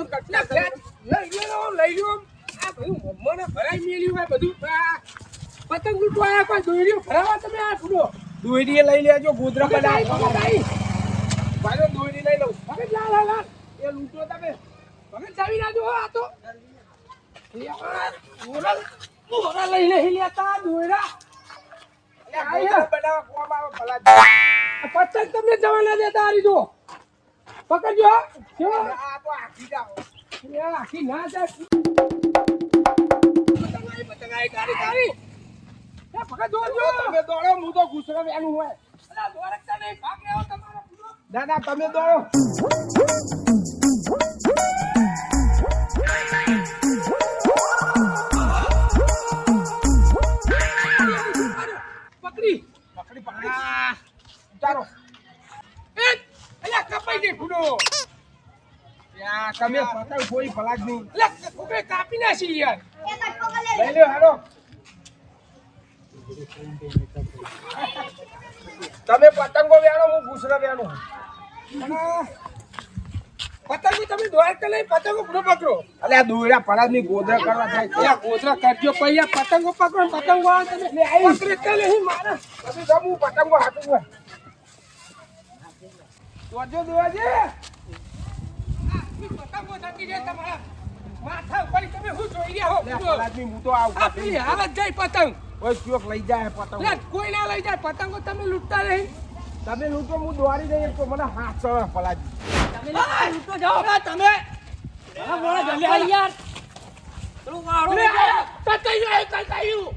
લઈ લ્યો લઈ લ્યો આ બધું ભરાઈ મેલ્યું બધું. પતંગ લૂંટવા કોઈ દોરીઓ ભરાવા તમે આ છોડો દોરીએ લઈ લેજો ગોદરા પર ભાઈ દોરી લઈ લઉં. હવે લા લા એ લૂંટો તમે. ભગત ચાવી નાજો આ તો. દોરા લઈ લઈ લેતા દોરા પતંગ તમને જવા ના દેતા આ રીતો પકડજો હા. જો. આ તો આખી જાઓ યાર, આખી ના જાય પતંગ આઈ, પતંગ આઈ, ગાડી, ગાડી. એ પકડ જોરજો. તમે દોડો હું તો ગુસરો વેનું હોય અલા, દોરકતા નહીં, ભાગ લેવો તમારો પૂરો. ના ના તમે દોડો પકડી પકડી પકડી ચાલો એ અલ્યા ફૂડો તમે પતંગ કોઈ ફલાક નહીં અલ્યા ફૂડો કાપી નાખી યાર. લઈ લ્યો, હાલો. તમે પતંગો વેણો હું ગુસરો વેણો પતંગો તમે દ્વારકા લઈ પતંગો પૂરો પકડો. અલે, આ દોરા પરાદની ગોધરા કરવા થાય ત્યાં ગોધરા કરજો પૈયા. પતંગો પકડો, પતંગો આવે તમે લે પકડે નહીં મારે તમે જમું પતંગો હાથું જોજો દેવાજી. માથા ઉપર તમે શું જોઈ રહ્યા હો? હું તો આવું હાલત જાય પતંગ. ઓય ચોક લઈ જાય પતંગ. કોઈ ના લઈ જાય પતંગો તમે લૂંટતા નહીં. તમે લૂંટો હું દોડી દઈ તો મને હાથ ચડે પલાજી લૂંટો જાઓ તમે. અરે, કટાઈ જાય, કટાયું.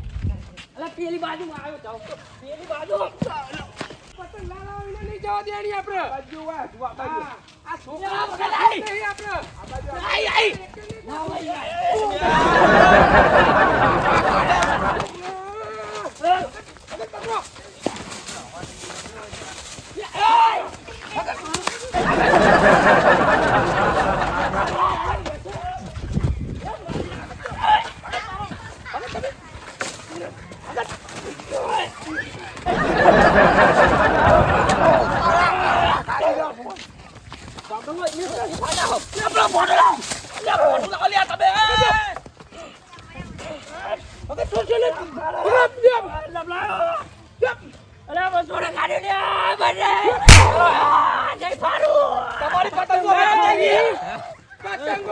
પતંગ લાલાવીને નહીં જવા આપણે. બાજુ આ બાજુ આ છોકરા પકડાય નહીં આપણે. આઈ, આઈ. પકડ, પકડો. તમારી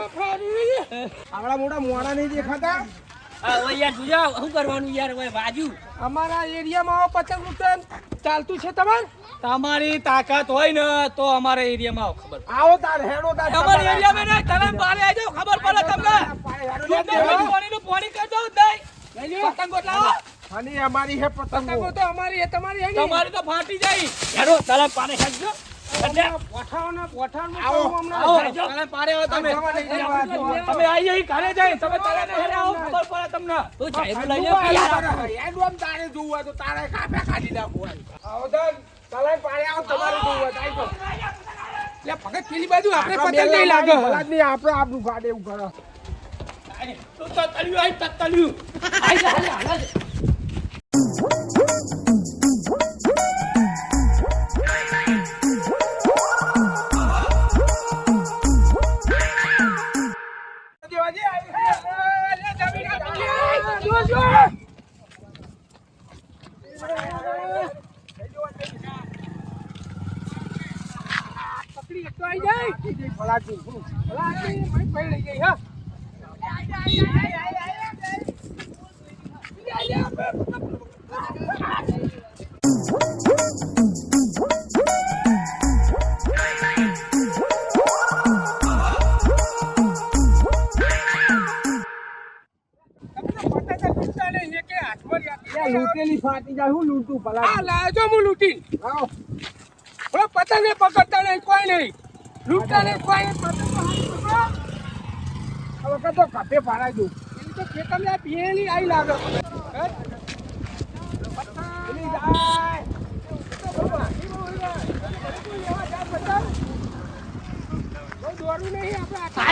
આવડા મોટા મોડા નહીં દેખાતા? અમારા એરિયામાં પતંગ લૂંટન ચાલતું છે તમારે? તમારી તાકાત હોય ને તો અમારા એરિયામાં આવો ખબર આવો તાર હેડો તાર અમારા એરિયામાં નહીં તમે બહાર આવી જાઓ ખબર પડે તમને. પાણી કરી દઉં નહીં પતંગો લાવો. અને અમારી હે પતંગો. તો અમારી તમારી હે તમારી તો ફાટી જાય. હેરો તલા પાણી ખાજો પોઠાઓના પોઠાઓનું આવો, કામ હમણાં આવો. થાય. તલા પાણી આવો તમે. જવા નહીં દેવા, જવા. તમે આઈ આઈ ઘરે જાય તમે તલા ને હેરે આવો ખબર પડે તમને. તું જાય લઈ લે હેડો આમ તારે જોવું હોય તો તારે કાપ્યા કાઢી નાખવું હોય. આવો તાર, તલાઈ પાડે આવો તમારે જોવું હોય તો આઈ જાઓ. પેલી બાજુ આપણે પતંગ નહીં લાગે. નહીં, આપણે આપણું ગાડે એવું કરો. તો તતલ્યું આઈ તતલ્યું આઈ હાલ હાલ. આઈ જાય ભલાજી, હું. ભલા આઈ ગઈ, મને પડી ગઈ હા લૂંટેલી ફાટી જાય હું લૂંટું ભલા ભલાજી. લાજો હું લૂંટી આવો. પતંગ પકડતા નહીં કોઈ નહીં લૂંટતા નહીં કોઈ વખત તો કપે પાડાઈ દઉં. એની તો ખેતરમાં આ ભેળી આઈ લાગે. દોડવું નહીં આપણે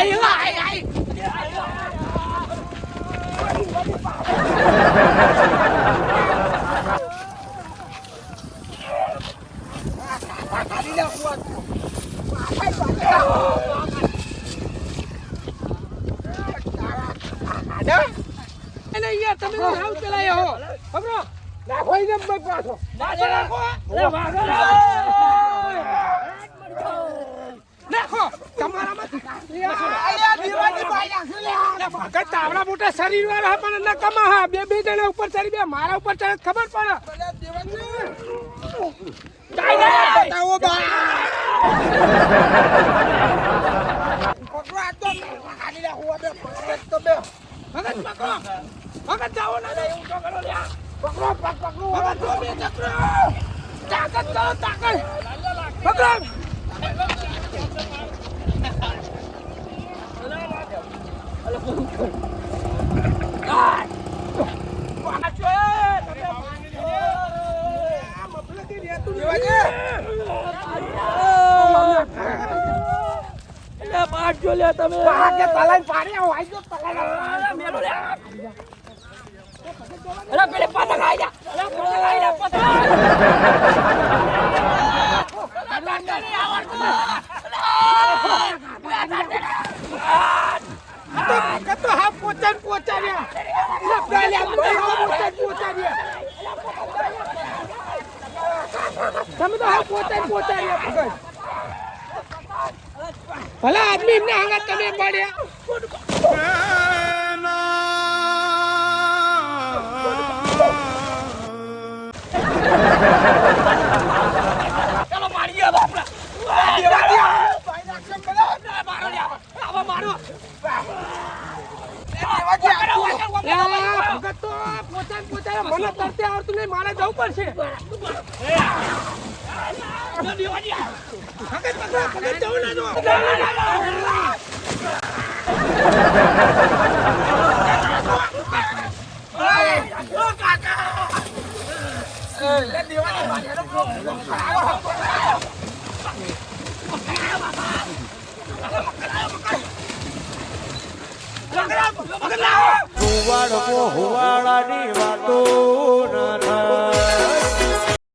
તાવડા મોટા શરીર વાળા પણ ન કમા હા બે બે જણા ઉપર ચડી બે મારા ઉપર ચડે ખબર પડે કાઈ નહીં. બતાવો બા પકડો આ તો ખાલી રાખો બે પકડો તો બે ભગત પકડો ભગત જાઓ ના દે એવું તો કરો લ્યા પકડો પક પકડો ભગત તો બે ચક્રો તાકાત કરો તાકાત પકડો લે તમે પાકે તલાઈ પાડી આવ આઈ જો તલાઈ મેલો લે અરે પેલે પતંગ આઈ જા અરે પતંગ આઈ જા પતંગ પોચા પોચા તમે તો હા પોચા પોચા રહ્યા ભલા આદમી એમને હંગાત તમે મળ્યા ચાલો મારીએ હવે આપણે મારો લે આવા મારો લા, ભગત તો પોચા ને પોચા રહ્યા. મને તરતે આવડતું નહીં મારે જવું પડશે ભગત પકડો, ભગત જવું ના દો. હુવાડકો હુવાડાની વાતો.